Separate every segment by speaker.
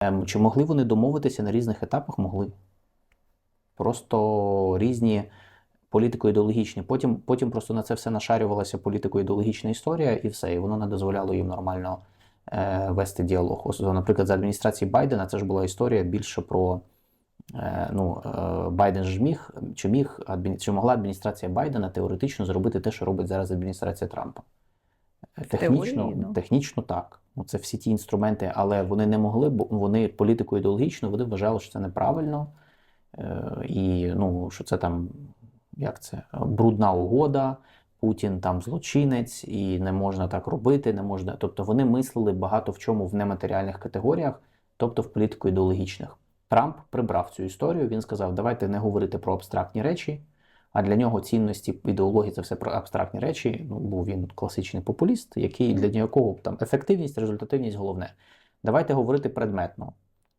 Speaker 1: Ем, Чи могли вони домовитися на різних етапах? Могли. Просто різні політико-ідеологічні. Потім, потім просто на це все нашарювалася політико-ідеологічна історія, і все, і воно не дозволяло їм нормально е, вести діалог. Ось, наприклад, за адміністрації Байдена це ж була історія більше про. е, Ну, е, Байден ж міг, чи міг чи могла адміністрація Байдена теоретично зробити те, що робить зараз адміністрація Трампа? Технічно,
Speaker 2: теорії, ну.
Speaker 1: технічно так. Ну, це всі ті інструменти, але вони не могли, бо вони політико-ідеологічно вони вважали, що це неправильно. Е, і ну, що це там, як це, брудна угода, Путін там злочинець, і не можна так робити, не можна. Тобто вони мислили багато в чому в нематеріальних категоріях, тобто в політико-ідеологічних. Трамп прибрав цю історію. Він сказав: давайте не говорити про абстрактні речі. А для нього цінності ідеології це все про абстрактні речі. Ну, був він класичний популіст, який для нього там ефективність, результативність головне. Давайте говорити предметно: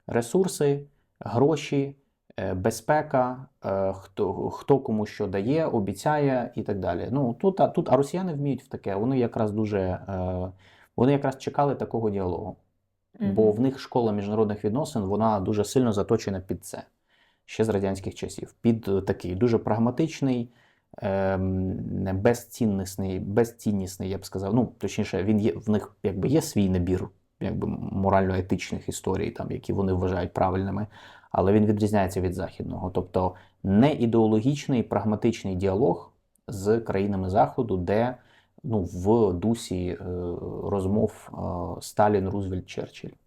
Speaker 1: ресурси, гроші, е, безпека, е, хто, хто кому що дає, обіцяє і так далі. Ну тут, а тут а росіяни вміють в таке. Вони якраз дуже е, вони якраз чекали такого діалогу. Бо в них школа міжнародних відносин вона дуже сильно заточена під це ще з радянських часів. Під е, такий дуже прагматичний, ем, безціннісний, безціннісний, я б сказав. Ну, точніше, він є в них якби є свій набір якби морально-етичних історій, там, які вони вважають правильними, але він відрізняється від західного. Тобто не ідеологічний, прагматичний діалог з країнами Заходу, де ну, в дусі е, розмов е, Сталін, Рузвельт, Черчилль.